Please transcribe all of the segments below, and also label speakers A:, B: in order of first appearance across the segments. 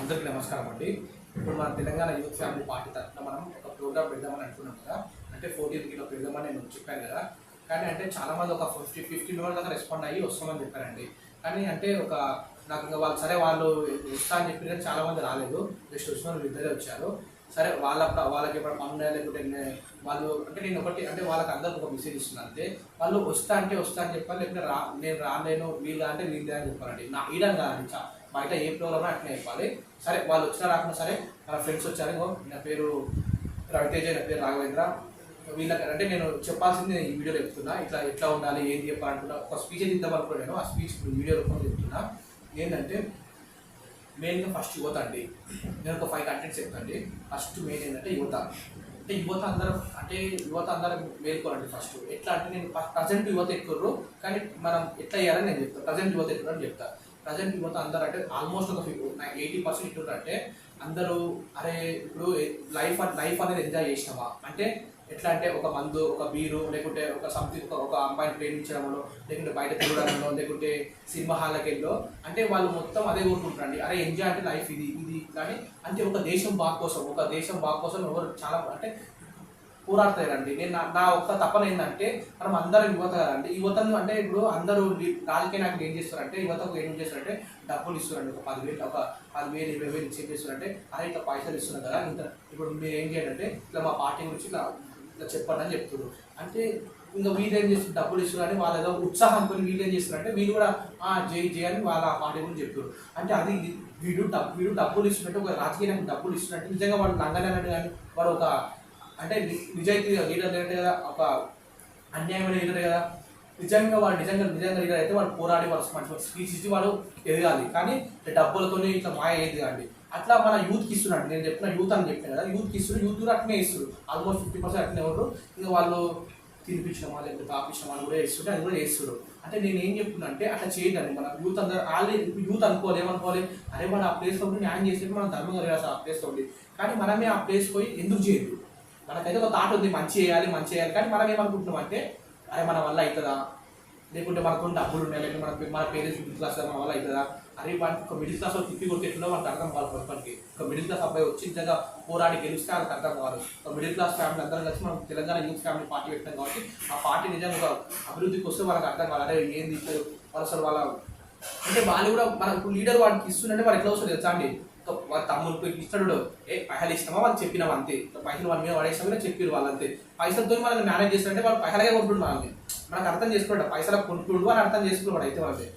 A: అందరికీ నమస్కారం అండి. ఇప్పుడు మన తెలంగాణ యూత్ ఫ్యామిలీ పార్టీ తరఫున మనం ఒక ప్రోగ్రామ్ పెడదామని అనుకున్నాం కదా. అంటే ఫోర్టీన్ కిలో పెడదామని నేను చెప్పాను కదా. కానీ అంటే చాలా మంది ఒక ఫిఫ్టీ ఫిఫ్టీ మెంబర్స్ దాకా రెస్పాండ్ అయ్యి వస్తామని చెప్పారండి. కానీ అంటే ఒక నాకు ఇంకా వాళ్ళు సరే వాళ్ళు ఇస్తా అని చెప్పి చాలామంది రాలేదు. జస్ట్ వచ్చిన వాళ్ళు ఇద్దరే వచ్చారు. సరే వాళ్ళ వాళ్ళకి ఎప్పుడు పనులు లేకుంటే వాళ్ళు అంటే నేను ఒకటి అంటే వాళ్ళకి అందరికి ఒక మెసేజ్ ఇస్తున్నాను అంటే వాళ్ళు వస్తా అంటే వస్తా అని చెప్పాలి లేకపోతే రా నేను రాలేను వీళ్ళు అంటే వీళ్ళే అని చెప్పాలండి. నా ఈడని కాదండి చాలా బయట ఏ ప్రోగ్రామ్ అట్లనే చెప్పాలి. సరే వాళ్ళు వచ్చినా రాకుండా సరే మన ఫ్రెండ్స్ వచ్చారు ఇంకో నా పేరు రవితేజ నా పేరు రాఘవేంద్ర. వీళ్ళకి అంటే నేను చెప్పాల్సింది నేను ఈ వీడియోలో చెప్తున్నా. ఇట్లా ఎట్లా ఉండాలి ఏం చెప్పాలనుకున్నా. ఒక స్పీచ్ ఇద్దాం అనుకున్నాను ఆ స్పీచ్ ఇప్పుడు వీడియో రూపంలో చెప్తున్నా. ఏంటంటే మెయిన్గా ఫస్ట్ యువత అండి. నేను ఒక ఫైవ్ కంటెంట్స్ చెప్తాండి. ఫస్ట్ మెయిన్ ఏంటంటే యువత. అంటే యువత అందరం అంటే యువత అందరం మేల్కోరండి ఫస్ట్ ఎట్లా అంటే నేను ప్రజెంట్ యువత ఎక్కుర్రు కానీ మనం ఎట్లా చేయాలని నేను చెప్తాను ప్రజెంట్ యువత ఎక్కువ అని చెప్తాను ప్రజెంట్ మొత్తం అందరూ అంటే ఆల్మోస్ట్ ఒక ఎయిటీ పర్సెంట్ అంటే అందరూ అరే ఇప్పుడు లైఫ్ లైఫ్ అనేది ఎంజాయ్ చేసినావా? అంటే ఎట్లా అంటే ఒక మందు ఒక బీరు లేకుంటే ఒక సంథింగ్ ఒక ఒక అమ్మాయిని ప్రేమించడంలో లేకుంటే బయట తిరగడంలో లేకుంటే సినిమా హాల్కి వెళ్ళో అంటే వాళ్ళు మొత్తం అదే కోరుకుంటారండి అరే ఎంజాయ్ అంటే లైఫ్ ఇది ఇది కానీ అంటే ఒక దేశం బాగు కోసం ఒక దేశం బాగు కోసం ఎవరు చాలా అంటే పోరాడతారండి. నేను నా- ఒక్క తపన ఏంటంటే మనం అందరం యువత కదండి. యువతను అంటే ఇప్పుడు అందరూ లి- రాజకీయ ఏం చేస్తారంటే యువతకు ఏం చేస్తారంటే డబ్బులు ఇస్తారండి ఒక పదివేలు ఒక పదివేలు ఇరవై వేలు ఇచ్చి ఏం చేస్తారంటే అరే ఇట్లా పైసలు ఇస్తున్నారు కదా ఇంత ఇప్పుడు మీరు ఏం చేయాలంటే ఇట్లా మా పార్టీ గురించి ఇట్లా ఇట్లా చెప్పండి అని చెప్తున్నారు అంటే ఇంకా వీళ్ళు ఏం చేస్తారు? డబ్బులు ఇస్తున్నారు వాళ్ళ ఏదో ఉత్సాహం కొని వీళ్ళు ఏం చేస్తున్నారంటే వీళ్ళు కూడా జై జై అని వాళ్ళ పార్టీ గురించి చెప్తారు అంటే అది వీడు డబ్బు వీడు డబ్బులు ఇస్తున్నట్టు ఒక రాజకీయానికి డబ్బులు ఇస్తున్నట్టు నిజంగా వాళ్ళు లంగలేనట్టు కానీ వాడు ఒక అంటే నిజాయితీగా లీడర్ లేదంటే కదా ఒక అన్యాయమైన లీడర్ కదా. నిజంగా వాడు నిజంగా నిజంగా లీడర్ అయితే వాడు పోరాడి వాడు మంచి మంచి స్పీచ్ ఇచ్చి వాడు ఎదగాలి. కానీ డబ్బులతోనే ఇట్లా మాయ అయ్యేది కాండి అట్లా మన యూత్కి ఇస్తున్నాడు. నేను చెప్పిన యూత్ అని చెప్పాను కదా యూత్కి ఇస్తున్నారు యూత్ కూడా అట్నే ఇస్తారు ఆల్మోస్ట్ ఫిఫ్టీ పర్సెంట్ అట్నే ఉంటారు ఇంకా వాళ్ళు తినిపించడమా లేకపోతే తాపించడం అని కూడా చేస్తుంటే అది కూడా చేస్తారు అంటే నేను ఏం చెప్తున్నా అంటే అట్లా చేయదండి మన యూత్ అందరూ ఆల్రెడీ యూత్ అనుకోవాలి ఏమనుకోవాలి? అరే మనం ఆ ప్లేస్లో ఉండి న్యాయం చేసేది మనం ధర్మంగా చేయాలి ఆ ప్లేస్లో ఉండి కానీ మనమే ఆ ప్లేస్ పోయి ఎందుకు చేయదు మనకైతే ఒక థాట్ ఉంది మంచి చేయాలి మంచి చేయాలి. కానీ మనం ఏమనుకుంటున్నాం అంటే అరే మన వల్ల అవుతుందా లేకుంటే మనకు డబ్బులు ఉన్నాయి? లేకుంటే మన మన పేరెంట్స్ మిడిల్ క్లాస్ మన వల్ల అవుతుందా అరే వాడికి ఒక మిడిల్ క్లాస్ తిప్పి కొట్టేట్లో మనకు అర్థం కావాలి ప్రస్తుతానికి ఒక మిడిల్ క్లాస్ అబ్బాయి వచ్చి నిజంగా పోరాడి గెలిస్తే వాళ్ళకి అర్థం కావాలి ఒక మిడిల్ క్లాస్ ఫ్యామిలీ అందరం కలిసి మనం తెలంగాణ యూత్ ఫ్యామిలీ పార్టీ పెట్టాం కాబట్టి ఆ పార్టీ నిజంగా ఒక అభివృద్ధికి వస్తే వాళ్ళకి అర్థం కావాలి. అరే ఏంది ఇస్తారు వాళ్ళు అసలు వాళ్ళ అంటే వాళ్ళు కూడా మనకు లీడర్ వాడికి ఇస్తుందంటే వాడు ఎట్లా వస్తుంది తెలుసా అండి? ఒక తమ్ముడు ఇస్తాడు ఏ పైసలు ఇస్తామా? వాళ్ళు చెప్పినాం అంతే. పైసలు వాళ్ళ మీద పడేసామని చెప్పారు వాళ్ళంతే పైసలతో మనం మేనేజ్ చేస్తారంటే వాళ్ళు పైసలకే కొంటుండు మనల్ని. మనకు అర్థం చేసుకోండి పైసలకు కొంటుండు అని అర్థం చేసుకున్నాడు అయితే వాళ్ళకి.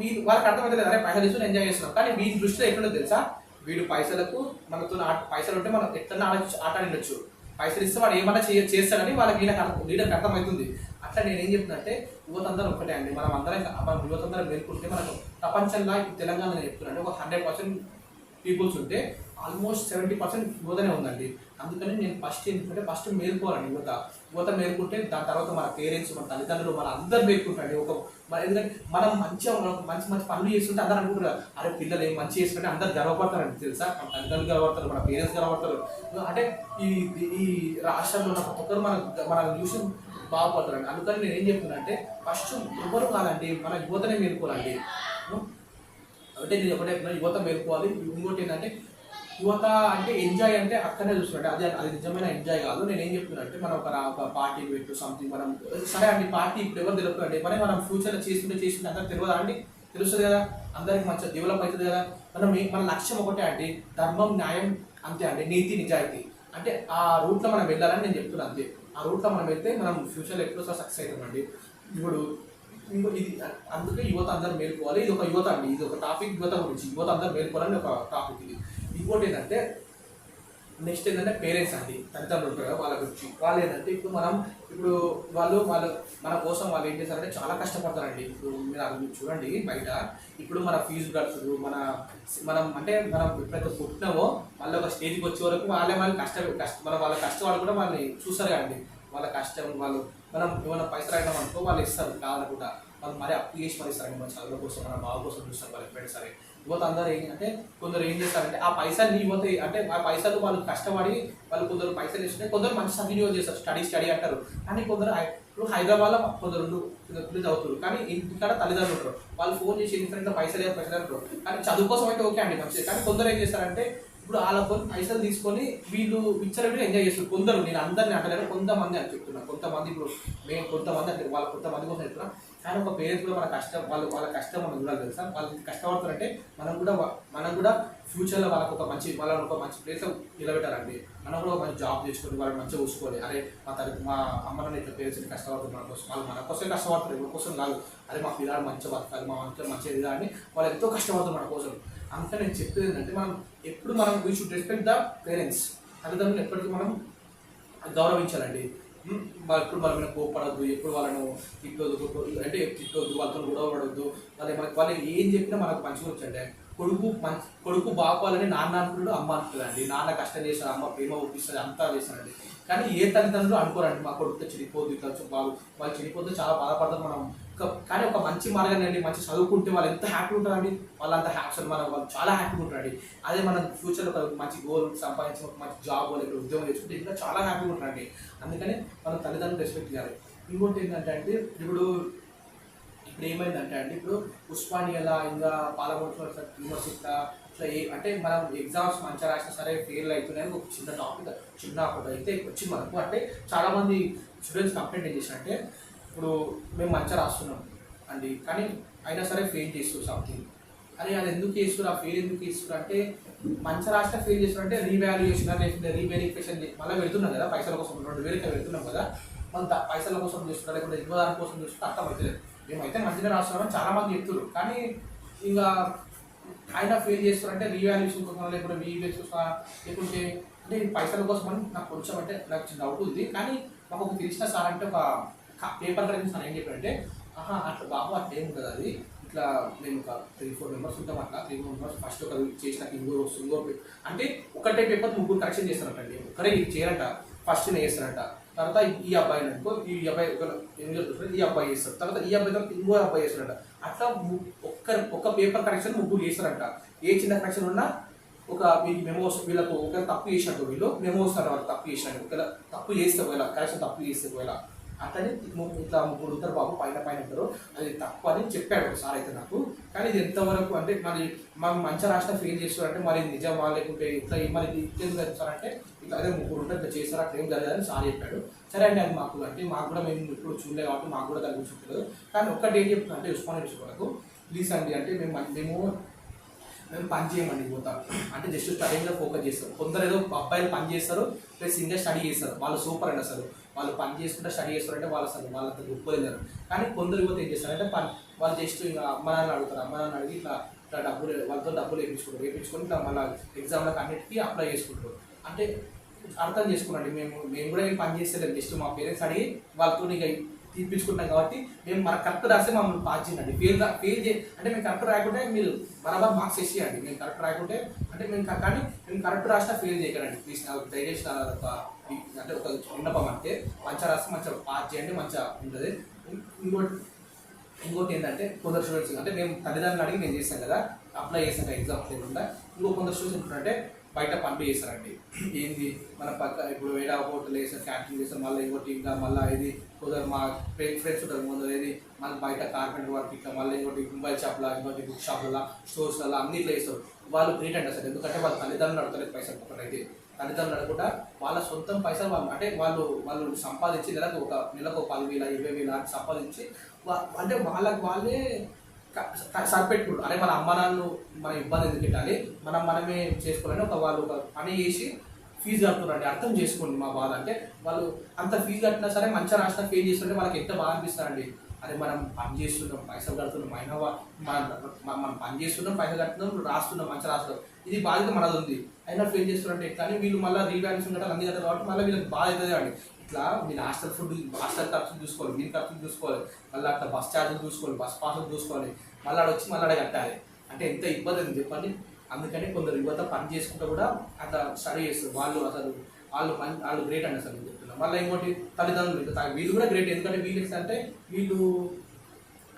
A: వీళ్ళు వాళ్ళకి అర్థమైతే అరే పైసలు ఇస్తూ ఎంజాయ్ చేస్తున్నాం. కానీ వీడి దృష్టిలో ఎక్కడో తెలుసా? వీడు పైసలకు మనతో పైసలు ఉంటే మనం ఎట్లన్నా ఆడ ఆట ఆడచ్చు పైసలు ఇస్తే వాడు ఏమన్నా చేయ చేస్తాడని వాళ్ళకి వీళ్ళకి వీళ్ళకి అర్థమవుతుంది. అట్లా నేను ఏం చెప్తున్నంటే యువత అందరం ఒకటే అండి. మనం అందరం మనం యువత అందరం మేల్కుంటే మనకు ప్రపంచంలో తెలంగాణ చెప్తున్నాను ఒక హండ్రెడ్ పర్సెంట్ పీపుల్స్ ఉంటే ఆల్మోస్ట్ సెవెంటీ పర్సెంట్ యువతనే ఉందండి. అందుకని నేను ఫస్ట్ ఏంటంటే ఫస్ట్ మేల్కోవాలండి యువత. యువత మేల్కుంటే దాని తర్వాత మన పేరెంట్స్ మన తల్లిదండ్రులు మన అందరు మేల్కుంటారండి. ఒక మన ఎందుకంటే మనం మంచిగా మనం మంచి మంచి పనులు చేస్తుంటే అందరూ అనుకుంటారు అరే పిల్లలు ఏం మంచి చేస్తుంటే అందరు గర్వపడతారండి. తెలుసా? మన తల్లిదండ్రులు గర్వపడతారు మన పేరెంట్స్ గర్వపడతారు. అంటే ఈ ఈ రాష్ట్రంలో ఉన్న ప్రతి ఒక్కరు మన మన చూసి బాగుపడతారండి. అందుకని నేను ఏం చెప్తున్నా అంటే ఫస్ట్ ఎవరు కాదండి మన యువతనే మేల్కోవాలండి. అంటే నేను ఒకటే యువత మేల్కోవాలి. ఇంకోటి ఏంటంటే యువత అంటే ఎంజాయ్ అంటే అక్కడనే చూస్తుంటే అది అది నిజమైన ఎంజాయ్ కాదు. నేను ఏం చెప్తున్నా అంటే మనం ఒక ఒక పార్టీ పెట్టు సంథింగ్ మనం సరే అండి పార్టీ ఇప్పుడు ఎవరు తెలుపు మరి మనం ఫ్యూచర్లో చేస్తుంటే చేస్తుంటే అందరికి తెలియదా అండి? తెలుస్తుంది కదా. అందరికి మంచిగా డెవలప్ అవుతుంది కదా. మనం మన లక్ష్యం ఒకటే అండి. ధర్మం న్యాయం అంతే అండి. నీతి నిజాయితీ. అంటే ఆ రూట్లో మనం వెళ్ళాలని నేను చెప్తున్నాను అంతే. ఆ రూట్లో మనం వెళ్తే మనం ఫ్యూచర్లో ఎప్పుడో సక్సెస్ అవుతామండి. ఇప్పుడు ఇది అందుకే యువత అందరూ మేల్కోవాలి. ఇది ఒక యువత అండి. ఇది ఒక టాపిక్ యువత గురించి. యువత అందరూ మేల్కోవాలని ఒక టాపిక్ ఇది. ఇంకోటి ఏంటంటే నెక్స్ట్ ఏంటంటే పేరెంట్స్ అండి. తల్లిదండ్రులు ఉంటారు కదా వాళ్ళ గురించి. వాళ్ళు ఏంటంటే ఇప్పుడు మనం ఇప్పుడు వాళ్ళు వాళ్ళు మన కోసం వాళ్ళు ఏం చేస్తారంటే చాలా కష్టపడతారండి. ఇప్పుడు మీరు అది చూడండి బయట. ఇప్పుడు మన ఫీజు కడుతున్నారు మన మనం అంటే మనం ఎప్పుడైతే పుట్టినామో మళ్ళీ ఒక స్టేజ్కి వచ్చే వరకు వాళ్ళే వాళ్ళు కష్ట కష్ట మన వాళ్ళ కష్టం వాళ్ళు కూడా వాళ్ళని చూస్తారు కదండి వాళ్ళ కష్టం వాళ్ళు మనం ఏమైనా పైసలు అడగడం అనుకో వాళ్ళు ఇస్తారు కావాలనుకుంటా వాళ్ళు మరీ అప్పు చేసి మరి ఇస్తారు మన చదువుల కోసం మన బాబు కోసం చూస్తారు వాళ్ళు ఫ్రెండ్స్ సరే. యువత అందరూ ఏం అంటే కొందరు ఏం చేస్తారంటే ఆ పైసలు యువత అంటే ఆ పైసలు వాళ్ళు కష్టపడి వాళ్ళు కొందరు పైసలు ఇస్తుంటే కొందరు మంచి సద్వినియోగం చేస్తారు స్టడీ స్టడీ అంటారు. కానీ కొందరు ఇప్పుడు హైదరాబాద్లో కొందరు పిల్లలు చదువుతారు కానీ ఇంటికాడ తల్లిదండ్రులు ఉంటారు. వాళ్ళు ఫోన్ చేసి ఇంత పైసలు లేదు పైసలు అంటారు. కానీ చదువు కోసం అయితే ఓకే అండి మంచిది. కానీ కొందరు ఏం చేస్తారంటే ఇప్పుడు వాళ్ళ కొన్ని పైసలు తీసుకొని వీళ్ళు విచ్చలవిడిగా ఎంజాయ్ చేస్తారు కొందరు నేను అందరిని అంటలేను కొంతమంది అని చెప్తున్నా. కొంతమంది ఇప్పుడు మేము కొంతమంది అంటే వాళ్ళ కొంతమంది కోసం చెప్తున్నా. కానీ ఒక పేరెంట్స్ కూడా మన కష్టం వాళ్ళు వాళ్ళ కష్టం మనం చూడాలి తెలుసా? వాళ్ళు కష్టపడుతారంటే మనం కూడా మనం కూడా ఫ్యూచర్లో వాళ్ళకు ఒక మంచి వాళ్ళని ఒక మంచి ప్లేస్లో నిలబెట్టాలండి. మనం కూడా ఒక మంచి జాబ్ చేసుకొని వాళ్ళని మంచిగా చూసుకోవాలి. అరే మా తల్లి మా అమ్మని ఇట్లా పేరెంట్స్ కష్టపడుతుంది మన కోసం వాళ్ళు మన కోసం కష్టపడతారు ఎవరి కోసం కాదు. అరే మా పిల్లలు మంచిగా బతకాలి మా మంచిగా మంచిగా అని వాళ్ళు ఎంతో కష్టపడుతున్నారు మన కోసం. అంత నేను చెప్పేది ఏంటంటే మనం ఎప్పుడు మనం we should respect the parents తల్లిదండ్రులు ఎప్పటికీ మనం గౌరవించాలండి. ఎప్పుడు వాళ్ళ మీద కోపడద్దు ఎప్పుడు వాళ్ళను తిట్టొద్దు అంటే తిట్టొద్దు వాళ్ళతో గొడవ పడవద్దు వాళ్ళు మనకి వాళ్ళు ఏం చెప్పినా మనకు మంచిగా వచ్చండి. కొడుకు మంచి కొడుకు బాపాలని నాన్న అనుకున్నాడు అమ్మ అనుకుంటుందండి నాన్న కష్టం చేశాడు అమ్మ ప్రేమ ఒప్పిస్తుంది అంతా చేస్తారండి కానీ ఏ తల్లిదండ్రులు అనుకోరండి మా కొడుకుతో చెడిపోద్దు ఇట్లా బాబు వాళ్ళు చెడిపోతే చాలా బాధపడతారు మనం కానీ ఒక మంచి మార్గం అండి మంచి చదువుకుంటే వాళ్ళు ఎంత హ్యాపీ ఉంటారండి? వాళ్ళు అంత హ్యాపీ మనం వాళ్ళు చాలా హ్యాపీగా ఉంటారండి. అదే మనం ఫ్యూచర్లో ఒక మంచి గోల్ సంపాదించి ఒక మంచి జాబ్ లేకపోతే ఉద్యోగం చేసుకుంటే ఇంకా చాలా హ్యాపీగా ఉంటారండి. అందుకని మనం తల్లిదండ్రులు రెస్పెక్ట్ చేయాలి. ఇంకోటి ఏంటంటే అంటే ఇప్పుడు ఇప్పుడు ఏమైందంటే అండి ఇప్పుడు ఉస్మానియాలా ఇంకా పాలమూరు యూనివర్సిటీ ఇట్లా ఏ అంటే మనం ఎగ్జామ్స్ మంచిగా రాసినా సరే ఫెయిల్ అవుతున్నాయి ఒక చిన్న టాపిక్ చిన్న ఒకటి అయితే వచ్చింది మనకు. అంటే చాలామంది స్టూడెంట్స్ కంప్లైంట్ ఏం చేశారంటే ఇప్పుడు మేము మంచిగా రాస్తున్నాం అండి. కానీ అయినా సరే ఫెయిల్ చేస్తారు సంథింగ్ అని అది ఎందుకు చేస్తారు ఆ ఫెయిల్ ఎందుకు చేస్తారు అంటే మంచిగా రాసిన ఫెయిల్ చేస్తారు అంటే రీవాల్యుయేషన్ లేకపోతే రీవెరిఫికేషన్ మళ్ళీ పెడుతున్నాం కదా పైసల కోసం రెండు వేలకి పెడుతున్నాం కదా. మనం ద- పైసల కోసం చూస్తున్నా లేకపోతే ఎక్కువ దాని కోసం చూస్తున్నా అర్థమవుతుంది మేమైతే మంచిగా రాస్తున్నామని చాలా మంది చెప్తున్నారు కానీ ఇంకా ఆయన ఫెయిల్ చేస్తారంటే రీవాల్యుయేషన్ కోసం లేకపోతే రీవేస్ లేకుంటే అంటే పైసల కోసం అని నాకు కొంచెం అంటే నాకు చిన్న డౌట్ ఉంది. కానీ మాకు ఒక తెలిసిన సార్ అంటే ఒక పేపర్ కరెక్ట్ సార్ ఏం చెప్పారంటే ఆహా అట్లా బాబు అట్లా ఏం ఉంటుంది అది. ఇట్లా మేము ఒక త్రీ ఫోర్ మెంబర్స్ ఉంటాం అట్లా త్రీ ఫోర్ మెంబర్స్ ఫస్ట్ ఒక చేసిన ఇంకో వస్తుంది అంటే ఒకటే పేపర్ ముగ్గురు కరెక్షన్ చేస్తారంటండి. ఒకరే ఇది చేయరంట. ఫస్ట్ చేస్తారంట. తర్వాత ఈ అబ్బాయి అనుకో ఈ అబ్బాయి ఒక ఏం ఈ అబ్బాయి చేస్తారు. తర్వాత ఈ అబ్బాయి తర్వాత ఇంకో అబ్బాయి చేస్తారంట. అట్లా ము- ఒక్క ఒక పేపర్ కరెక్షన్ ముగ్గురు చేస్తారంట. ఏ చిన్న కరెక్షన్ ఉన్నా ఒక మీ మెమోస్ వీళ్ళకు ఒకవేళ తప్పు చేసినట్టు వీళ్ళు మెమోస్ వాళ్ళు తప్పు చేసినట్టు ఒకవేళ తప్పు చేస్తే ఒకవేళ కరెక్షన్ తప్పు చేస్తే ఒకవేళ అతని ఇట్లా ముగ్గురు ఉంటారు బాబు పైన పైన ఉంటారు. అది తప్పు అని చెప్పాడు సార్ అయితే నాకు. కానీ ఇది ఎంతవరకు అంటే మరి మనం మంచి రాష్ట్రం ఫెయిల్ చేస్తారంటే మరి నిజమా లేకుంటే ఇట్లా మరి ఇది ఇట్లా ఎందుకు చేస్తారంటే ఇట్లా అదే ముగ్గురు ఉంటారు ఇట్లా చేస్తారు అట్లా ఏం జరగదని సార్ చెప్పాడు. సరే అండి అది మాకు అంటే మాకు కూడా మేము ఇప్పుడు చూడలేదు కాబట్టి మాకు కూడా దాని గురించి చెప్పలేదు కానీ ఒక్కటి ఏం చెప్తున్నా అంటే రెస్పాండ్ విషయంలో ప్లీజ్ అండి అంటే మేము మేము మేము పని చేయమండి పోతాం. అంటే జస్ట్ స్టడీ మీద ఫోకస్ చేస్తారు. కొందరు ఏదో అబ్బాయిలు పని చేస్తారు ప్లస్ ఇంకా స్టడీ చేస్తారు. వాళ్ళు సూపర్ అండి అసలు వాళ్ళు పని చేసుకుంటే స్టడీ చేస్తారంటే వాళ్ళు అసలు వాళ్ళంత గొప్పలేరు కానీ కొందరు యువత ఏం చేస్తారంటే పని వాళ్ళు జస్ట్ ఇంకా అమ్మ నాన్న అడుగుతారు. అమ్మ నాన్న అడిగి ఇట్లా ఇట్లా డబ్బులు వాళ్ళతో డబ్బులు వేయించుకుంటారు వేయించుకొని ఇట్లా మళ్ళీ ఎగ్జామ్లకు అన్నిటికీ అప్లై చేసుకుంటారు. అంటే అర్థం చేసుకున్నాండి. మేము మేము కూడా పని చేస్తలేదు జస్ట్ మా పేరెంట్స్ అడిగి వాళ్ళతో ఇక తీర్పించుకుంటాం కాబట్టి మేము మన కరెక్ట్ రాస్తే మమ్మల్ని పాస్ చేయండి. ఫెయిల్ ఫెయిల్ చే అంటే మేము కరెక్ట్ రాకుంటే మీరు బరాబర్ మార్క్స్ వేసేయండి. మేము కరెక్ట్ రాకుంటే అంటే మేము కానీ మేము కరెక్ట్ రాసినా ఫెయిల్ చేయకండి. ప్లీజ్ నాకు దయచేసి ఒక అంటే ఒక విన్నపం అంటే మంచిగా రాస్తే మంచిగా పాస్ చేయండి మంచిగా ఉంటుంది. ఇంకోటి ఇంకోటి ఏంటంటే కొందరు స్టూడెంట్స్ అంటే మేము తల్లిదండ్రులు అడిగి మేము చేస్తాం కదా అప్లై చేసాం కదా ఎగ్జామ్స్ లేకుండా. ఇంకో కొందరు స్టూడెంట్స్ ఏంటంటే బయట పనులు చేస్తారండి. ఏంది? మన పక్క ఇప్పుడు వేడా హోటల్ వేసాం క్యాంటీన్ చేస్తాం మళ్ళీ ఇంకోటి ఇంకా మళ్ళీ ఇది కొందరు మా ఫ్రెండ్స్ ఉంటారు కొందరు ఏది మళ్ళీ బయట కార్పెంటర్ వర్క్ ఇట్లా మళ్ళీ ఇంకోటి మొబైల్ షాప్లో ఇంకోటి బుక్ షాప్లలో స్టోర్స్లలో అన్ని ఇట్లా చేస్తారు. వాళ్ళు గ్రేట్ అండి అసలు ఎందుకంటే వాళ్ళ తల్లిదండ్రులు అడగలేదు పైసలు ఒకటైతే తల్లిదండ్రులు అడగకుండా వాళ్ళ సొంతం పైసలు వాళ్ళు అంటే వాళ్ళు వాళ్ళు సంపాదించి నెలకు ఒక నెలకు ఒక పది వేల ఇరవై వేల అని సంపాదించి అంటే వాళ్ళకి వాళ్ళే సరిపెట్టుకుంటారు. అరే మన అమ్మ నాన్నలు మన ఇబ్బంది ఎందుకు పెట్టాలి? మనం మనమే చేసుకోవాలని ఒక వాళ్ళు ఒక పని చేసి ఫీజు కడుతున్నారండి. అర్థం చేసుకోండి మా బాధ. అంటే వాళ్ళు అంత ఫీజు కట్టినా సరే మంచిగా రాసిన ఫెయిల్ చేస్తుంటే వాళ్ళకి ఎంత బాధ అనిపిస్తారండి అదే మనం పని చేస్తున్నాం పైసలు కడుతున్నాం. అయినా మనం పని చేస్తున్నాం పైసలు కడుతున్నాం రాస్తున్నాం మంచిగా రాస్తున్నాం. ఇది బాధ్యత మనది ఉంది. అయినా ఫెయిల్ చేస్తున్నారంటే కానీ వీళ్ళు మళ్ళీ రీవాల్యూస్ ఉండటం అన్ని కదా కాబట్టి మళ్ళీ వీళ్ళకి బాధ అవుతుంది అండి. ఇట్లా మీరు హాస్టల్ ఫుడ్ హాస్టల్ ఖర్చులు చూసుకోవాలి మీరు ఖర్చులు చూసుకోవాలి. మళ్ళీ అట్లా బస్ ఛార్జీలు చూసుకోవాలి బస్ పాసులు చూసుకోవాలి. మళ్ళీ వచ్చి మళ్ళీ కట్టాలి. అంటే ఎంత ఇబ్బంది అని చెప్పండి? అందుకని కొందరు యువత పని చేసుకుంటూ కూడా అంత స్టడీ చేస్తారు. వాళ్ళు అసలు వాళ్ళు పని వాళ్ళు గ్రేట్ అండి అసలు నేను మళ్ళీ ఇంకోటి తల్లిదండ్రులు వీళ్ళు కూడా గ్రేట్ ఎందుకంటే వీళ్ళు అంటే వీళ్ళు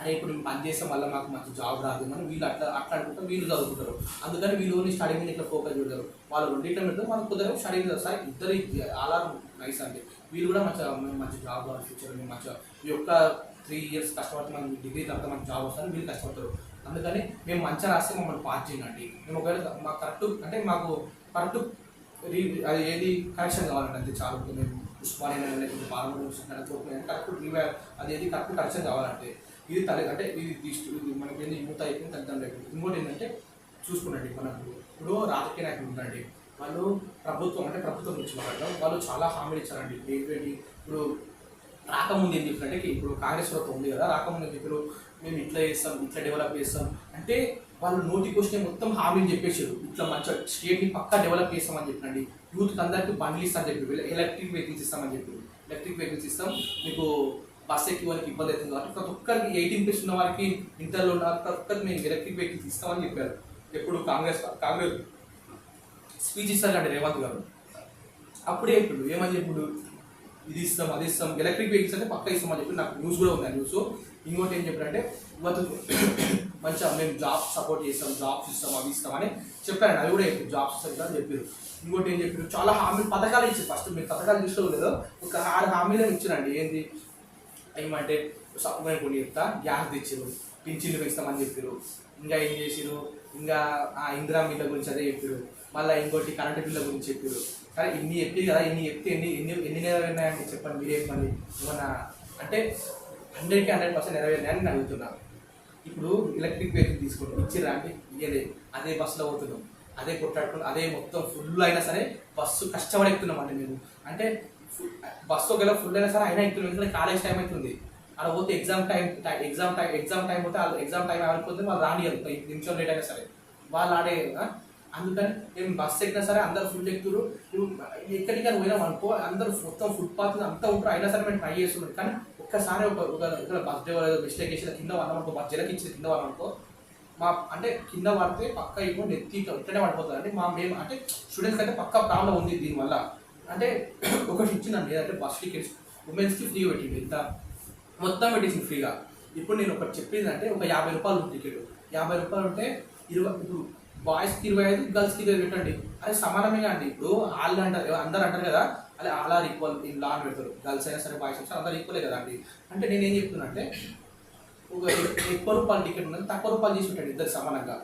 A: అరే ఇప్పుడు మేము పని చేస్తే మళ్ళీ మాకు మంచి జాబ్ రాదు మనం వీళ్ళు అట్లా అట్లా అనుకుంటారు వీళ్ళు చదువుకుంటారు. అందుకని వీళ్ళు ఓన్లీ స్టడీ మీద ఇట్లా ఫోకస్ పెడతారు. వాళ్ళు రెండింటి పెడతారు మనం కుదరం స్టడీ మీద సార్ ఇద్దరు అలా నైస్ అండి వీళ్ళు కూడా మంచిగా మంచి జాబ్ ఫ్యూచర్ మేము మంచిగా ఈ యొక్క త్రీ ఇయర్స్ కష్టపడితే మనం డిగ్రీ తర్వాత మనకి జాబ్ వస్తుంది వీళ్ళు కష్టపడతారు. అందుకని మేము మంచిగా రాస్తే మమ్మల్ని పాస్ చేయండి. మేము ఒకవేళ మాకు కరెక్ట్ అంటే మాకు కరెక్ట్ రీ అది ఏది కరెక్షన్ కావాలండి అంతే చాలు. మేము ఉస్మానియా లేకపోతే పాల్గొని కరెక్ట్ రీవా అది ఏది కరెక్ట్ కరెక్షన్ కావాలంటే ఇది తల్లి అంటే ఇది ఇది మనకి ఏంది యూత్ అయిపోయింది తల్లిదండ్రులు అయిపోయింది ఇంకోటి ఏంటంటే చూసుకునండి మనకు. ఇప్పుడు రాజకీయ నాయకులు ఉండండి. వాళ్ళు ప్రభుత్వం అంటే ప్రభుత్వం నుంచి మాట్లాడడం. వాళ్ళు చాలా హామీలు ఇచ్చారండి. ఏంటంటే ఇప్పుడు రాకముందు ఏం చెప్పినట్టే ఇప్పుడు కాంగ్రెస్ ప్రభుత్వం ఉంది కదా రాకముందు ఇప్పుడు మేము ఇట్లా చేస్తాం ఇట్లా డెవలప్ చేస్తాం. అంటే వాళ్ళు నోటికి వచ్చిన మొత్తం హామీలు చెప్పేసారు ఇట్లా మంచిగా స్టేట్ని పక్కా డెవలప్ చేస్తామని చెప్పండి యూత్ అందరికీ బండ్లు ఇస్తామని చెప్పి ఎలక్ట్రిక్ వెహికల్స్ ఇస్తామని చెప్పి ఎలక్ట్రిక్ వెహికల్స్ ఇస్తాం. మీకు బస్ ఎక్కి వాళ్ళకి ఇబ్బంది అవుతుంది కాబట్టి ప్రతి ఒక్కరికి ఎయిటీన్ ప్లస్ ఉన్న వారికి ఇంటర్లో ఉన్న ప్రతి ఒక్కరికి మేము ఎలక్ట్రిక్ వెహికల్స్ ఇస్తామని చెప్పారు. ఎప్పుడు కాంగ్రెస్ కాంగ్రెస్ స్పీచ్ ఇస్తారు కండి రేవంత్ గారు. అప్పుడే ఇప్పుడు ఏమని చెప్పుడు? ఇది ఇస్తాం అది ఇస్తాం. ఎలక్ట్రిక్ వెహికల్స్ అంటే పక్క ఇస్తామని చెప్పి నాకు న్యూస్ కూడా ఉంది ఆ న్యూస్ ఇంకోటి ఏం చెప్పారంటే ఇవ్వదు మంచిగా మేము జాబ్ సపోర్ట్ చేస్తాం జాబ్స్ ఇస్తాం అవి ఇస్తాం అని చెప్పారండి. అది కూడా చెప్పారు జాబ్స్ ఇస్తాం అని చెప్పారు. ఇంకోటి ఏం చెప్పారు చాలా హామీ పథకాలు ఇచ్చారు. ఫస్ట్ మీరు పథకాలు చూసుకోలేదు ఒక ఆరు హామీలను ఇచ్చారండి. ఏంది? ఏమంటే సపోర్ట్ కొన్ని చెప్తా గ్యాస్ తెచ్చారు పింఛన్లు పెంచుతామని చెప్పారు. ఇంకా ఏం చేసారు ఇంకా ఆ ఇందిరా బిల్ల గురించి అదే చెప్పారు. మళ్ళీ ఇంకోటి కరెంట్ బిల్ల గురించి చెప్పారు. కానీ ఇన్ని చెప్పి కదా ఇన్ని చెప్తే ఎన్ని ఎన్ని ఎన్ని నెరవేరినాయంటే చెప్పండి మీరే చెప్పండి. ఏమన్నా అంటే హండ్రెడ్కి హండ్రెడ్ పర్సెంట్ నెరవేరినాయని నేను అడుగుతున్నాను. ఇప్పుడు ఎలక్ట్రిక్ వెహికల్ తీసుకోండి ఇచ్చిరా అంటే ఇయ్యలేదు. అదే బస్సులో పోతున్నాం. అదే కొట్లాడుకుని అదే మొత్తం ఫుల్ అయినా సరే బస్సు కష్టపడి ఎక్కుతున్నాం అంటే మేము. అంటే బస్సు ఒకవేళ ఫుల్ అయినా సరే అయినా ఎక్కుతున్నాం. ఎందుకంటే కాలేజ్ టైం అవుతుంది. అక్కడ పోతే exam time exam time exam time పోతే వాళ్ళు ఎగ్జామ్ టైం అయిపోతే వాళ్ళు రాని నిమిషం లేట్ అయినా సరే. వాళ్ళు ఆడే అందుకని మేము బస్సు ఎక్కినా సరే అందరు ఫుల్ ఎక్కుతురు. ఎక్కడికైనా పోయినాం అనుకో అందరూ మొత్తం ఫుట్పాత్ అంతా ఉంటారు. అయినా సరే మేము ట్రై చేస్తున్నాం కానీ ఒక్కసారి ఒక ఒక ఇక్కడ బస్ డ్రైవర్ మిస్టేక్ చేసిన కింద వాళ్ళనుకో బస్ జలకి ఇచ్చిన కింద వాళ్ళనుకో మా అంటే కింద పడితే పక్క ఇవ్వ నెత్తి ఇట్లనే పడిపోతుంది అంటే మా మేము అంటే స్టూడెంట్స్ అయితే పక్క ప్రాబ్లం ఉంది దీనివల్ల అంటే ఒకటి ఇచ్చిందండి. అంటే బస్ టికెట్స్ ఉమెన్స్కి ఫ్రీ పెట్టింది. ఇంత మొత్తం పెట్టేసింది ఫ్రీగా ఇప్పుడు నేను ఒకటి చెప్పింది అంటే ఒక యాభై రూపాయలు టికెట్. యాభై రూపాయలు ఉంటే ఇరవై ఇప్పుడు బాయ్స్కి ఇరవై ఐదు గర్ల్స్కి ఇరవై పెట్టండి. అది సమానమే అండి. ఇప్పుడు వాళ్ళు అంటారు అందరు అంటారు కదా అదే all are equal in law అని పెడతారు. గర్ల్స్ అయినా సరే బాయ్స్ అయినా సరే అందరు ఈక్వలే కదా అండి. అంటే నేను ఏం చెప్తున్నా అంటే ఎక్కువ రూపాయలు టికెట్ ఉన్నది తక్కువ రూపాయలు చేసి పెట్టండి ఇద్దరు సమానంగా.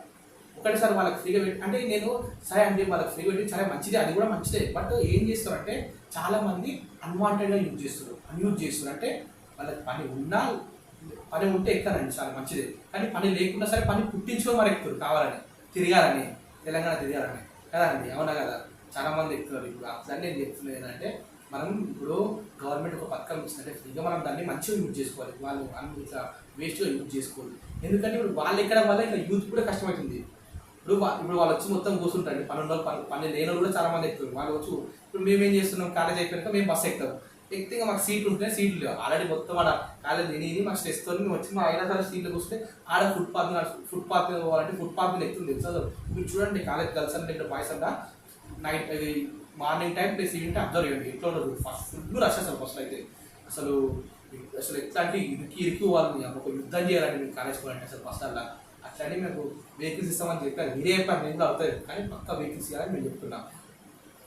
A: ఒకటేసారి వాళ్ళకి ఫ్రీగా పెట్టి అంటే నేను సరే అండి వాళ్ళకి ఫ్రీగా పెట్టి సరే మంచిదే అది కూడా మంచిదే. బట్ ఏం చేస్తారంటే చాలామంది అన్వాంటెడ్గా యూజ్ చేస్తారు అన్యూజ్ చేస్తారు. అంటే వాళ్ళకి పని ఉన్నా పని ఉంటే ఎక్కారండి చాలా మంచిదే. కానీ పని లేకుండా సరే పని పుట్టించుకొని మరి ఎక్కుతారు కావాలని. తిరగాలని తెలంగాణ తిరగాలని కదా అండి అవునా కదా? చాలా మంది ఎక్కుతారు ఇప్పుడు. అసలు నేను చెప్తున్నది ఏంటంటే మనం ఇప్పుడు గవర్నమెంట్ ఒక పథకం ఇస్తుంటే ఫ్రీగా మనం దాన్ని మంచిగా యూజ్ చేసుకోవాలి. వాళ్ళు అన్ని ఇట్లా వేస్ట్గా యూజ్ చేసుకోవాలి ఎందుకంటే ఇప్పుడు వాళ్ళు ఎక్కడం వల్ల ఇట్లా యూత్ కూడా కష్టమవుతుంది. ఇప్పుడు వా- ఇప్పుడు వాళ్ళు వచ్చి మొత్తం కూర్చుంటారు. పని ఉన్న వాళ్ళు పని లేని వాళ్ళు కూడా చాలా మంది ఎక్కుతారు. వాళ్ళు వచ్చి ఇప్పుడు మేము ఏం చేస్తున్నాం? కాలేజ్ అయిపోయాక మేము బస్సు ఎక్కుతాం. వ్యక్తిగా మాకు సీట్లు ఉంటే సీట్లు లేవు. ఆల్రెడీ మొత్తం ఆడ కాలేజ్ తిని తిని మాకు స్ట్రెస్ మేము వచ్చి మా అయినా సరే సీట్లు కూస్తే ఆడ ఫుట్పాత్ ఫుట్పాత్ మీద పోవాలంటే ఫుట్పాత్ మీద ఎక్కుతుంది తెలుసు అసలు? మీరు చూడండి కాలేజ్ కలిసి అంటే ఇక్కడ బాయ్స్ అంతా night morning time plus evening observe చేయండి ఎట్లా ఉండదు ఫస్ట్ ఫుల్ రష్ అసలు ఫస్ట్ అయితే అసలు అసలు ఎట్లా అంటే ఇరికి ఇరికి పోవాలి ఒక యుద్ధం చేయాలండి మీరు కాలేజ్ పోవాలంటే అసలు ఫస్ట్ అలా. అట్లాంటి మీకు వెహికల్స్ ఇస్తామని చెప్పారు. మీరే చెప్పారు నేను అవుతుంది కానీ పక్క వెహికల్స్ ఇవ్వాలని మేము చెప్తున్నాం.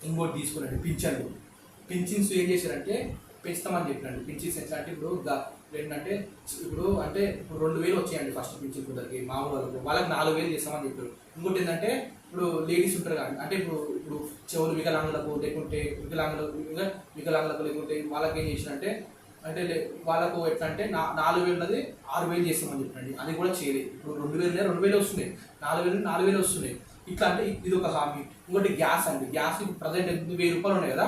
A: ఇంకోటి తీసుకురండి పింఛన్లు. పింఛన్స్ ఏం చేశారంటే పెంచుతామని చెప్పినండి. పింఛన్స్ ఎట్లా అంటే ఇప్పుడు ఏంటంటే ఇప్పుడు అంటే ఇప్పుడు రెండు వేలు వచ్చాయండి ఫస్ట్ పింఛన్ కొందరికి మామూలు వాళ్ళకి. వాళ్ళకి నాలుగు వేలు చేస్తామని చెప్పారు. ఇంకోటి ఏంటంటే ఇప్పుడు లేడీస్ ఉంటారు కానీ అంటే ఇప్పుడు ఇప్పుడు చెవులు వికలాంగులకు లేకుంటే వికలాంగులకు వికలాంగులకు లేకుంటే వాళ్ళకి ఏం చేసినంటే అంటే వాళ్ళకు ఎట్లా అంటే నా నాలుగు వేలు ఉన్నది ఆరు వేలు చేస్తామని చెప్పండి అది కూడా చేయలేదు. ఇప్పుడు రెండు వేలు రెండు వేలు వస్తున్నాయి. నాలుగు వేలు నాలుగు వేలు వస్తున్నాయి. ఇట్లా అంటే ఇది ఒక హామీ. ఇంకోటి గ్యాస్ అండి. గ్యాస్ ఇప్పుడు ప్రజెంట్ ఎనిమిది వెయ్యి రూపాయలు ఉన్నాయి కదా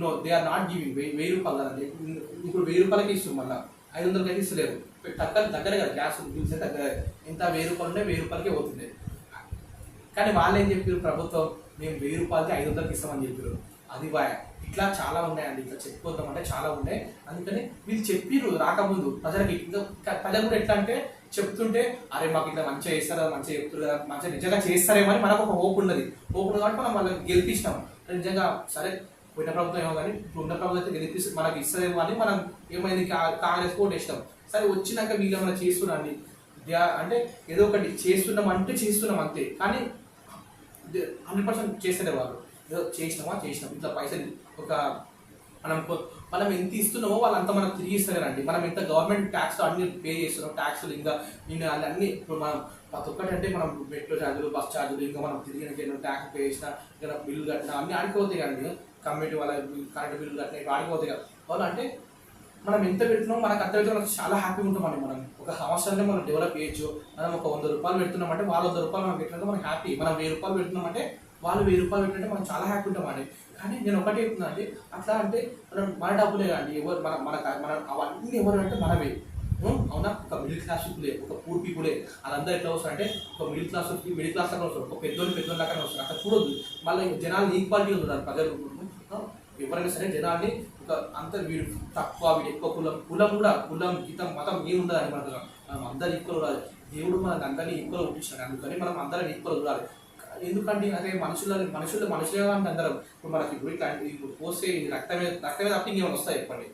A: no they are not giving వెయ్యి వెయ్యి రూపాయలు ఇప్పుడు వెయ్యి రూపాయలకి ఇస్తుంది మళ్ళీ. ఐదు వందలకి అయితే ఇస్తలేరు. దగ్గర దగ్గర కదా గ్యాస్ బిల్స్ దగ్గర ఎంత వెయ్యి రూపాయలు ఉంటే వెయ్యి రూపాయలకే పోతుంది. కానీ వాళ్ళు ఏం చెప్పారు ప్రభుత్వం మేము వెయ్యి రూపాయలకి ఐదు వందలకి ఇస్తామని చెప్పారు అది వాయ ఇట్లా చాలా ఉన్నాయండి. ఇట్లా చెప్పుకోద్దామంటే చాలా ఉన్నాయి. అందుకని వీళ్ళు చెప్పిర్రు రాకముందు. ప్రజలకి ఇంకా ప్రజలు కూడా ఎట్లా అంటే చెప్తుంటే అరే మాకు ఇట్లా మంచిగా చేస్తారు కదా మంచిగా చెప్తారు కదా మంచిగా నిజంగా చేస్తారేమో అని మనకు ఒక హోప్ ఉన్నది. హోప్ ఉన్నది కాబట్టి మనం వాళ్ళకి గెలిపించినాం నిజంగా సరే పోయిన ప్రభుత్వం ఏమో కానీ ఇప్పుడు ఉన్న ప్రభుత్వం అయితే గెలిపిస్తే మనకి ఇస్తుందేమో అని మనం ఏమైంది? కాంగ్రెస్ కోట్ ఇష్టం సరే వచ్చినాక వీళ్ళు ఏమైనా చేస్తున్నాండి అంటే ఏదో ఒకటి చేస్తున్నాం అంటే చేస్తున్నాం అంతే. కానీ హండ్రెడ్ పర్సెంట్ చేసేదే వాళ్ళు. ఏదో చేసినామా? చేసినాం. ఇట్లా పైసలు ఒక మనం మనం ఎంత ఇస్తున్నామో వాళ్ళు అంత మనకు తిరిగి ఇస్తారండి మనం ఎంత గవర్నమెంట్ ట్యాక్స్ అన్ని పే చేస్తున్నాం. ట్యాక్స్లు ఇంకా నేను అన్ని ఇప్పుడు మనం ప్రతి ఒక్కటి అంటే మనం మెట్రో ఛార్జీలు బస్ ఛార్జీలు ఇంకా మనం తిరిగి ట్యాక్స్ పే చేసిన ఇంకా బిల్లు కట్టినా అన్ని ఆడిపోతాయి కానీ కమ్యూనిటీ వాళ్ళ కరెంట్ బిల్లు అట్లా వాడిపోతాయి కదా. వాళ్ళు అంటే మనం ఎంత పెడుతున్నామో మనకు అంత మనకు చాలా హ్యాపీగా ఉంటామండి మనం. ఒక సంవత్సరంలో మనం డెవలప్ చేయొచ్చు మనం ఒక వంద రూపాయలు పెడుతున్నామంటే వాళ్ళు వంద రూపాయలు మనం పెట్టినట్టు మనం హ్యాపీ మనం వెయ్యి రూపాయలు పెడుతున్నామంటే వాళ్ళు వెయ్యి రూపాయలు పెట్టినట్టు మనం చాలా హ్యాపీ ఉంటామండి. కానీ నేను ఒకటే చెప్తున్నాను అండి అట్లా అంటే మనం మన డబ్బులే కానీ ఎవరు మన మన మన అవన్నీ ఎవరు అంటే మనమే. అవునా? ఒక మిడిల్ క్లాస్ పీపులే ఒక పూర్ పీపులే వాళ్ళందరూ ఎట్లా వస్తారు అంటే ఒక మిడిల్ క్లాస్ మిడిల్ క్లాస్ లాగా వస్తారు. ఒక పెద్దోళ్ళు పెద్దోళ్ళు లాగానే వస్తారు. అక్కడ చూడొద్దు. మళ్ళీ జనాలు ఈక్వాలిటీ ఉన్నారు ప్రజలు ఎవరైనా సరే జనాన్ని ఒక అంత వీడు తక్కువ వీడు ఎక్కువ కులం. కులం కూడా కులం గీతం మతం ఏమి ఉండదండి మనకు మనం అందరు ఈక్వల్ ఉండాలి. దేవుడు మనకు అందరినీ ఈక్వల్ ఉంటున్నాడు అందుకని మనం అందరం ఈక్వల్ ఉండాలి. ఎందుకంటే అదే మనుషుల మనుషులు మనుషులే అంటే అందరం. ఇప్పుడు మనకి ఇప్పుడు ఇట్లా ఇప్పుడు పోస్తే రక్తమే రక్తమే తప్ప ఇంకేమైనా వస్తాయి చెప్పండి?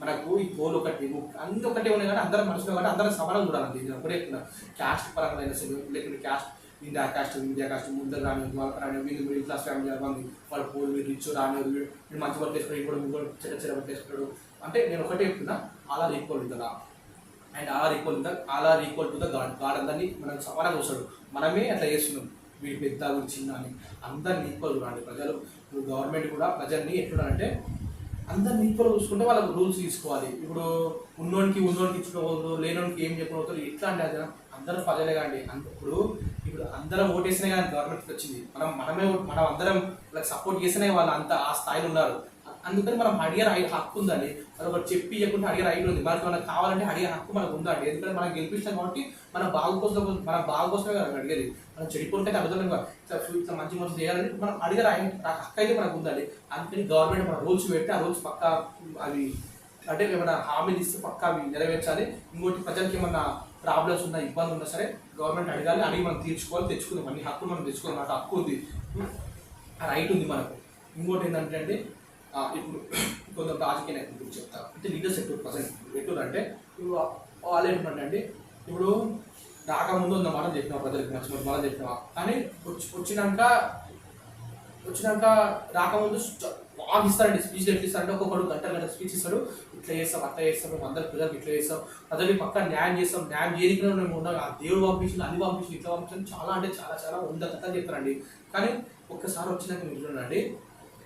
A: మనకు ఈ గోల్ ఒకటి అన్ని ఒకటే ఉన్నాయి కానీ అందరం మనుషులు కాబట్టి అందరం సమానం చూడాలండి. ఇది ఒకటే క్యాస్ట్ పరంగా అయినా సరే లేకుంటే caste India caste India caste ముందు రాని రాని వీళ్ళు మిడిల్ క్లాస్ ఫ్యామిలీ మంది వాళ్ళు పోల్ మీరు రిచ్ రాని వీళ్ళు మంచి వర్క్ చేసుకుని ఇప్పుడు ఇంకోటి చెడ్డ చెడ్డ వర్క్ చేసుకున్నాడు అంటే నేను ఒకటే చెప్తున్నా ఆల్ ఈక్వల్ ఉంటుందా and all equal the all equal to the god god అందరినీ మనం సమానంగా చూస్తాడు మనమే అట్లా చేస్తున్నాం మీరు పెద్ద వీడు చిన్న అని అందరిని ఈక్వల్ చూడండి ప్రజలు ఇప్పుడు గవర్నమెంట్ కూడా ప్రజల్ని ఎట్లున్నారంటే అందరిని ఈక్వల్ చూసుకుంటే వాళ్ళకి రూల్స్ తీసుకోవాలి ఇప్పుడు ఉన్నోనికి ఉన్నోనికి ఇచ్చుకోవద్దు లేనోనికి ఏం చెప్పవద్దు ఎట్లా అంటే అది అందరూ ప్రజలే కానీ ఇప్పుడు ఇప్పుడు అందరం ఓటేసినా కానీ గవర్నమెంట్కి వచ్చింది. మనం మనమే మనం అందరం వాళ్ళకి సపోర్ట్ చేసినా వాళ్ళు అంత ఆ స్థాయిలో ఉన్నారు. అందుకని మనం అడిగే రైట్ హక్కు ఉందండి. అది ఒకటి చెప్పి చెప్పకుండా అడిగే రైట్ ఉంది. మనకి మనకు కావాలంటే అడిగే హక్కు మనకు ఉందండి ఎందుకంటే మనం గెలిపిస్తాం కాబట్టి మన బాగు కోసం మన బాగు కోసమే కదా అడిగేది. మనం చెడిపోతే అర్థం ఫ్యూచర్ మంచి మంచి చేయాలని మనం అడిగే రాయి హక్కు అయితే మనకు ఉందండి. అందుకని గవర్నమెంట్ మన రూల్స్ పెట్టి ఆ రూల్స్ పక్కా అవి అంటే ఏమైనా హామీలు ఇస్తే పక్కా అవి నెరవేర్చాలి. ఇంకోటి ప్రజలకి ఏమన్నా ప్రాబ్లమ్స్ ఉన్నా ఇబ్బంది ఉన్నా సరే గవర్నమెంట్ అడగాలి అడిగి మనం తీర్చుకోవాలి తెచ్చుకుందాం. అన్ని హక్కులు మనం తెచ్చుకోవాలి మనకు హక్కు ఉంది. రైట్ ఉంది మనకు. ఇంకోటి ఏంటంటే అండి ఇప్పుడు కొంత రాజకీయ నాయకుల గురించి చెప్తా అంటే లీడర్స్ ఎటు ప్రజెంట్ ఎటు అంటే ఇప్పుడు వాళ్ళు ఏంటంటే అండి ఇప్పుడు రాకముందు ఉన్న మాట చెప్పిన ప్రజలకు మంచి మంచి మాట చెప్పినావా కానీ వచ్చి వచ్చినాక వచ్చినాక రాకముందు బాగా ఇస్తారండి స్పీచ్ ఎట్లా ఇస్తారంటే ఒక్కొక్కడు గంట గంట స్పీచ్ ఇస్తాడు. ఇట్లా చేస్తాం అట్లా చేస్తాం మేము అందరు పిల్లలకి ఇట్లా చేస్తాం. అదే పక్క న్యాయం చేస్తాం న్యాయం చేయకుండా మేము ఉన్నాం ఆ దేవుడు పంపించింది అన్ని పంపించింది ఇట్లా పంపించింది చాలా అంటే చాలా చాలా వంద కథలు చెప్తారండి. కానీ ఒక్కసారి వచ్చినాక మీరు ఉండండి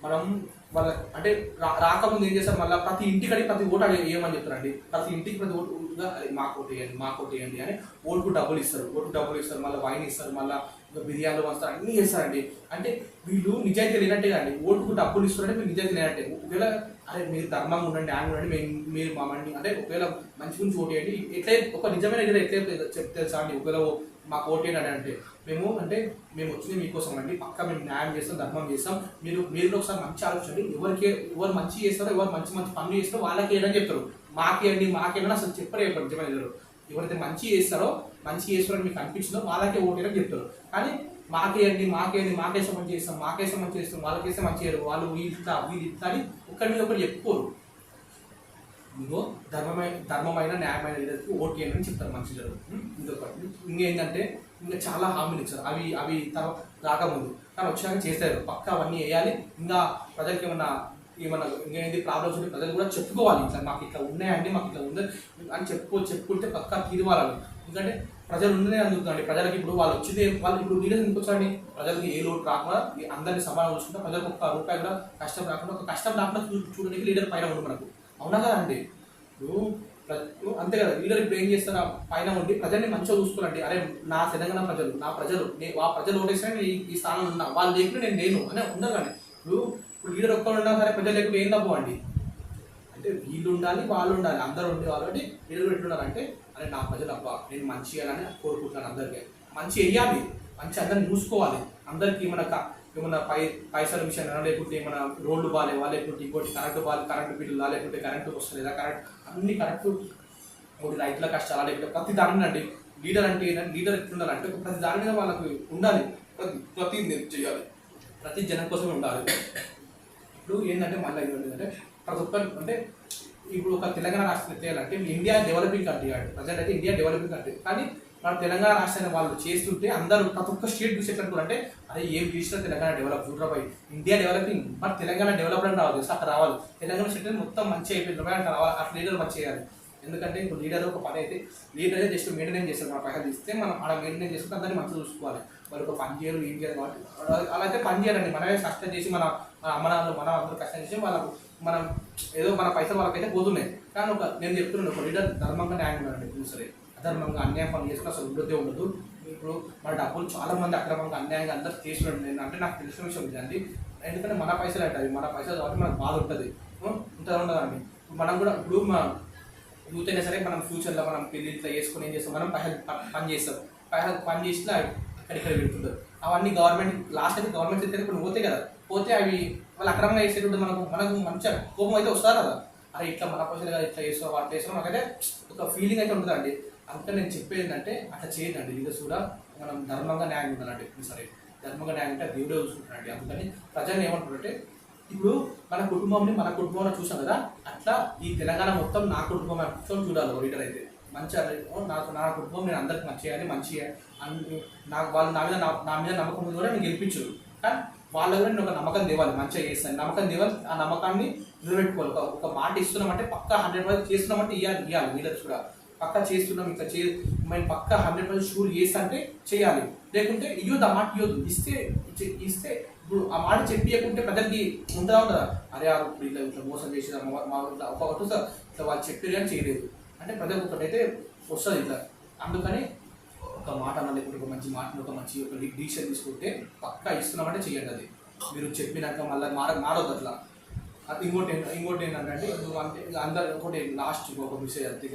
A: మనం వాళ్ళ అంటే రా- రాకముందు ఏం చేస్తారు? మళ్ళీ ప్రతి ఇంటికి ప్రతి ఓటు అడిగి వేయమని చెప్తారండి. ప్రతి ఇంటికి ప్రతి ఓటు ఓటుగా మాకు ఓటు వేయండి మాకు ఓటు వేయండి అని ఓటుకు డబ్బులు ఇస్తారు. ఓటు డబ్బులు ఇస్తారు మళ్ళీ వైన్ ఇస్తారు మళ్ళీ ఇంకా బిర్యానీలు వస్తారు అన్నీ చేస్తారండి. అంటే వీళ్ళు నిజాయితీ లేనట్టే కానీ ఓటుకు డబ్బులు ఇస్తున్నారంటే మీరు నిజాయితీ లేనట్టే. ఒకవేళ అరే మీరు ధర్మం ఉండండి ఆయన ఉండండి మేము మీరు మామండి అంటే ఒకవేళ మంచి గురించి ఓటు వేయండి ఎట్లే ఒక నిజమైన ఎట్లా చెప్తే తెలుసా అండి? ఒకవేళ మాకు ఓటు వేయండి అంటే మేము అంటే మేము వచ్చింది మీకోసం అండి. పక్క మేము న్యాయం చేస్తాం ధర్మం చేస్తాం. మీరు మీరు ఒకసారి మంచి ఆలోచించండి. ఎవరికి ఎవరు మంచి చేస్తారో ఎవరు మంచి మంచి పనులు చేస్తారో వాళ్ళకి ఏదని చెప్తారు? మాకేయండి మాకేమని అసలు చెప్పరు చెప్పరు నిజమైన ఎవరైతే మంచి చేస్తారో మంచి ఈశ్వరుడు మీకు అనిపించిందో వాళ్ళకే ఓటేయని చెప్తారు. కానీ మాకేయండి మాకేయండి మాకేసం మంచి చేస్తాం మాకేసం మంచి చేస్తాం వాళ్ళకేసే మంచి చేయరు. వాళ్ళు వీళ్ళిస్తా వీళ్ళిస్తా అని ఒకరి మీద ఒకరు చెప్పుకోరు. ఇంకో ధర్మమైన ధర్మమైన న్యాయమైన లీడర్కి ఓటు అని చెప్తారు మనుషులు ఇంకొకటి ఇంకేంటంటే ఇంకా చాలా హామీలు ఇచ్చారు. అవి అవి తర్వాత రాకముందు. కానీ వచ్చాక చేస్తారు. పక్క అవన్నీ వేయాలి. ఇంకా ప్రజలకి ఏమన్నా ఏమన్నా ఇంకేంటి ప్రాబ్లమ్స్ ఉంటే ప్రజలు కూడా చెప్పుకోవాలి. ఇట్లా మాకు ఇట్లా ఉన్నాయండి మాకు ఇట్లా ఉంది అని చెప్పుకో చెప్పుకుంటే పక్కా తీరువాలి ఎందుకంటే ప్రజలు ఉండనే అందుకుందండి ప్రజలకి ఇప్పుడు వాళ్ళు వచ్చింది వాళ్ళు ఇప్పుడు లీడర్స్ ఎందుకు వచ్చారండి ప్రజలకి ఏ లోటు రాకుండా అందరినీ సమానం చూసుకుంటే ప్రజలకు ఒక్క రూపాయి కూడా కష్టం రాకుండా ఒక కష్టం రాకుండా చూ చూడడానికి లీడర్ పైన ఉండు మనకు. అవునా కదా అండి? ఇప్పుడు అంతే కదా లీడర్ ఇప్పుడు ఏం చేస్తారా? పైన ఉండి ప్రజల్ని మంచిగా చూసుకోరండి అరే నా తెలంగాణ ప్రజలు నా ప్రజలు నేను ఆ ప్రజలు ఓటేస్తే నేను ఈ- స్థానంలో ఉన్నా. వాళ్ళు లేకుండా నేను నేను అనే ఉండదు కానీ. ఇప్పుడు ఇప్పుడు లీడర్ ఒక్కరు ఉన్నా సరే ప్రజలు లేకుండా ఏం తప్పు అండి అంటే వీళ్ళు ఉండాలి వాళ్ళు ఉండాలి అందరూ ఉండే కాబట్టి లీడర్ ఎట్లున్నారంటే అరే నా ప్రజలు అబ్బా నేను మంచి చేయాలని కోరుకుంటున్నాను అందరికీ. మంచి వేయాలి మంచి అందరిని చూసుకోవాలి. అందరికీ మన ఏమైనా పై పైసల విషయం లేకుంటే ఏమైనా రోడ్లు బాగాలేవా లేకుంటే ఇంకోటి కరెంటు బాగా కరెంటు బిల్లు లేకుంటే కరెంటు వస్తలేదా కరెంట్ అన్ని కరెక్ట్ ఒకటి రైతుల కష్టాలా లేకుంటే ప్రతి దాని అండి. లీడర్ అంటే ఏంటంటే లీడర్ ఎట్లుండాలంటే ప్రతి దాని మీద వాళ్ళకి ఉండాలి. ప్రతి ప్రతి చేయాలి. ప్రతి జనం కోసం ఉండాలి. ఇప్పుడు ఏంటంటే మళ్ళీ ఏంటంటే ప్రతి ఒక్కరు అంటే ఇప్పుడు ఒక తెలంగాణ రాష్ట్రం తేయాలంటే ఇండియా డెవలపింగ్ కంట్రీ కాదు. ప్రజెంట్ అయితే ఇండియా డెవలపింగ్ కంట్రీ కానీ మన తెలంగాణ రాష్ట్రాన్ని వాళ్ళు చేస్తుంటే అందరూ ప్రతి ఒక్క స్టేట్ చూసేటట్టు అంటే అదే ఏం చేసినా Telangana develop చూడరాబాయి India developing but Telangana development రావాలి తెలుసా? అక్కడ రావాలి. తెలంగాణ స్టేట్ మొత్తం మంచి అయిపోయింది అంటే రావాలి. అట్లా లీడర్ మంచి చేయాలి. ఎందుకంటే ఇప్పుడు లీడర్ ఒక పని అయితే లీడర్ అయితే జస్ట్ మెయింటైన్ చేస్తారు. మన పైసలు ఇస్తే మనం అలా మెయింటైన్ చేసుకుంటే అందరినీ మంచిగా చూసుకోవాలి. వాళ్ళు ఒక పని చేయరు ఏం చేయాలి కాబట్టి. అలా- అలా అయితే పని చేయాలండి. మనమే కష్టం చేసి మన మన అమ్మనాలు మనం అందరూ కష్టం చేసి వాళ్ళకు మనం ఏదో మన పైసలు వాళ్ళకైతే పోతున్నాయి. కానీ ఒక నేను చెప్తున్నాను ఒక లీడర్ ధర్మంగా న్యాయం ఉండాలండి ఇప్పుడు సరే. అధర్మంగా అన్యాయం పని చేసుకుని అసలు వృద్ధి ఉండదు. ఇప్పుడు మన డబ్బులు చాలా మంది అక్రమంగా అన్యాయంగా అందరూ చేసినాడు నేను అంటే నాకు తెలిసిన విషయం ఇదండి ఎందుకంటే మన పైసలు అంటాయి మన పైసలు కాబట్టి మనకు బాధ ఉంటుంది. ఇంత ఉండదండి మనం కూడా ఇప్పుడు మా యూత్ అయినా సరే మనం ఫ్యూచర్లో మనం పెళ్ళి ఇట్లా చేసుకుని ఏం చేస్తాం? మనం పైసలు ప- పని చేస్తాం. పైసలు పని చేసినా అక్కడిక్కడ పెడుతుంటారు. అవన్నీ గవర్నమెంట్ లాస్ట్ అయితే గవర్నమెంట్ అయితే ఇప్పుడు పోతే కదా. పోతే అవి వాళ్ళు అక్రమంగా చేసేటప్పుడు మనకు మనకు మంచిగా కోపం అయితే వస్తారు కదా అరే ఇట్లా మన పైసలు కదా ఇట్లా చేస్తాం అట్లా చేస్తాం నాకైతే ఒక ఫీలింగ్ అయితే ఉంటుందండి. అంతా నేను చెప్పేది ఏంటంటే అట్లా చేయదండి ఇది కూడా మనం ధర్మంగా న్యాయం ఉండాలండి సరే ధర్మంగా న్యాయం అంటే దేవుడే చూసుకుంటానండి అందుకని ప్రజలు ఏమంటారంటే ఇప్పుడు మన కుటుంబంని మన కుటుంబంలో చూసాం కదా అట్లా ఈ తెలంగాణ మొత్తం నా కుటుంబం కూర్చొని చూడాలి లీడర్ అయితే. మంచిగా ఓ నాకు నా కుటుంబం నేను అందరికి మంచి చేయాలి మంచిగా అన్ని నాకు వాళ్ళు నా మీద నా- మీద నమ్మకం కూడా నేను గెలిపించరు కానీ వాళ్ళ దగ్గర నేను ఒక నమ్మకం తేవాలి మంచిగా చేస్తాను నమ్మకం తేవాలి ఆ నమ్మకాన్ని నిలబెట్టుకోవాలి. ఒక ఒక మాట ఇస్తున్నామంటే పక్క హండ్రెడ్ పర్సెంట్ చేస్తున్నామంటే ఇవ్వాలి ఇవ్వాలి వీళ్ళకి కూడా పక్క చేస్తున్నాం ఇట్లా చే మేము పక్క హండ్రెడ్ పర్సెంట్ షూర్ చేస్తా అంటే చేయాలి. లేకుంటే ఇవ్వద్దు ఆ మాట ఇవ్వద్దు ఇస్తే ఇస్తే ఇప్పుడు ఆ మాట చెప్పియకుంటే పెద్దకి ఉంటుందా ఉంటుందా? అరే ఆ ఇప్పుడు ఇట్లా ఇట్లా మోసం చేసేదా మా మా ఇట్లా ఒక ఒకటి సార్ ఇట్లా వాళ్ళు చెప్పారు కానీ చేయలేదు. అంటే ప్రతి ఒక్కటైతే వస్తుంది ఇట్లా. అందుకని ఒక మాట అన్న లేకుంటే ఒక మంచి మాట ఒక మంచి ఒక డిసిషన్ తీసుకుంటే పక్కా ఇస్తున్నామంటే చేయండి అది. మీరు చెప్పినాక మళ్ళీ మార మారదు అట్లా. అది ఇంకోటి ఇంకోటి ఏంటంటే అంటే అందరు ఒకటి లాస్ట్ ఒక మెసేజ్ అంతే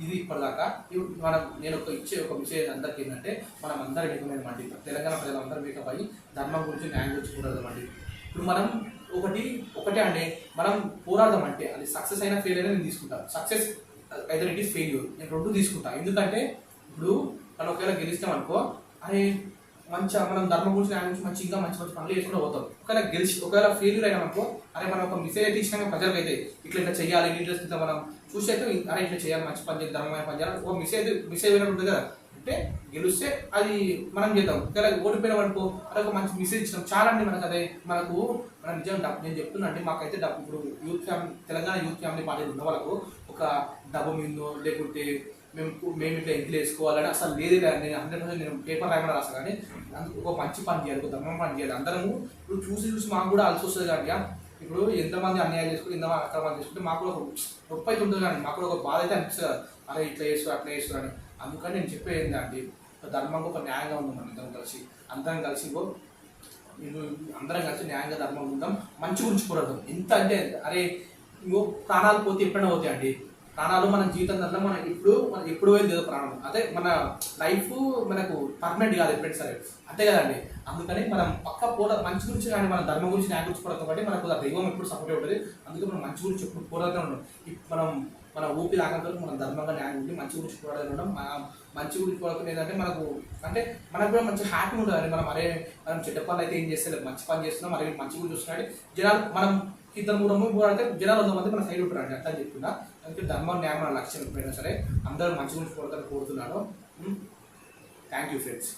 A: ఇది ఇప్పటిదాకా ఇప్పుడు మనం నేను ఒక ఇచ్చే ఒక మెసేజ్ అందరికి ఏంటంటే మనం అందరం మండి తెలంగాణ ప్రజలందరూ మేకప్ అయ్యి ధర్మం గురించి న్యాయం గురించి మండి ఇప్పుడు మనం ఒకటి ఒకటే అంటే మనం పోరాడదాం అంటే అది సక్సెస్ అయినా ఫెయిల్ అయినా నేను తీసుకుంటాను సక్సెస్ అయితే ఇట్ ఈస్ ఫెయిల్యూర్ నేను రెండు తీసుకుంటాను ఎందుకంటే ఇప్పుడు కానీ ఒకవేళ గెలిస్తాం అనుకో అరే మంచిగా మనం ధర్మం గురించి ఆయన గురించి మంచి ఇంకా మంచి మంచి పనులు చేసుకుంటూ పోతాం. ఒకవేళ గెలిచి ఒకవేళ ఫెయిల్యూర్ అయినా అరే మనం ఒక మెసేజ్ అయితే ఇచ్చినాక ప్రజలకు అయితే ఇట్లా ఇట్లా చేయాలి లీడర్స్ ఇట్లా మనం. చూసి అయితే అరే ఇట్లా చేయాలి మంచి పని చేయాలి ధర్మమైన పని చేయాలి. ఒక మెసేజ్ మెసేజ్ అయినట్టు ఉంటుంది కదా. అంటే గెలిస్తే అది మనం చేద్దాం. ఒకవేళ ఓడిపోయిన అనుకో అరే ఒక మంచి మెసేజ్ ఇచ్చినాం. చాలా అండి మనకు అదే. మనకు మనం నిజం డబ్బు నేను చెప్తున్నా అండి మాకైతే డబ్బు ఇప్పుడు youth family Telangana youth family party ఉన్న వాళ్ళకు ఒక డబ్బు మీద లేకుంటే మేము మేము ఇట్లా ఎంకలు వేసుకోవాలని అసలు లేదు కదా నేను హండ్రెడ్ పర్సెంట్ నేను పేపర్ రాయమని రాస్తాను కానీ అందుకు ఒక మంచి పని చేయాలి ఒక ధర్మం పని చేయాలి. అందరము ఇప్పుడు చూసి చూసి మాకు కూడా అలసి వస్తుంది కానీ ఇప్పుడు ఎంతమంది అన్యాయం చేసుకుంటే ఎంతమంది అక్రమాలు చేసుకుంటే మాకు కూడా ఒక నొప్పి అయితే ఉంటుంది కానీ మాకు కూడా ఒక బాధ అయితే అనిపిస్తుంది అరే ఇట్లా చేస్తారు అట్లా చేస్తారు అని. అందుకని నేను చెప్పేది ఏంటంటే ఒక ధర్మంగా ఒక న్యాయంగా ఉంది మనం అందరం కలిసి. అందరం కలిసి ఇగో నేను అందరం కలిసి న్యాయంగా ధర్మం ఉందాం. మంచి గురించి పోరాడదాం. ఎంత అంటే అరే ఇంకో ప్రాణాలు పోతే ఎప్పుడైనా పోతాయి అండి ప్రాణాలు మన జీవితం దాంట్లో మనం ఇప్పుడు మనం ఎప్పుడు పోయింది ఏదో ప్రాణం. అదే మన లైఫ్ మనకు పర్మనెంట్ కాదు ఎప్పుడు సరే. అంతే కదండి. అందుకని మనం పక్క పోరా మంచి గురించి కానీ మన ధర్మం గురించి న్యాయం గురించి కాబట్టి మనకు ఆ దైవం ఎప్పుడు సపోర్ట్ ఉంటుంది. అందుకే మనం మంచి గురించి ఎప్పుడు పోరాడుతూ ఉంటాం మనం మన ఊపి రాకంతో మనం ధర్మంగా న్యాయం ఉండి మంచి గురించి పోరాడుతూ ఉండడం మంచి గురించి పోరాడుతుంది ఏంటంటే మనకు అంటే మనకు కూడా మంచి హ్యాపీ ఉంటుంది అండి మనం అరే మనం చెడ్డ పనులు అయితే ఏం చేస్తలేదు మంచి పని చేస్తున్నాం మరి మంచి గురించి చూస్తున్నాడు. జనాలు మనం ఇద్దరు మూడు మూడు పోరాడితే జనాలు వంద మంది మన సైడ్ ఉంటారండి. అట్లా చెప్తున్నా. అందుకే ధర్మం న్యాయం లక్ష్యం ఎప్పుడైనా సరే అందరూ మంచి గురించి కోరుతారు కోరుతున్నాను. Thank you friends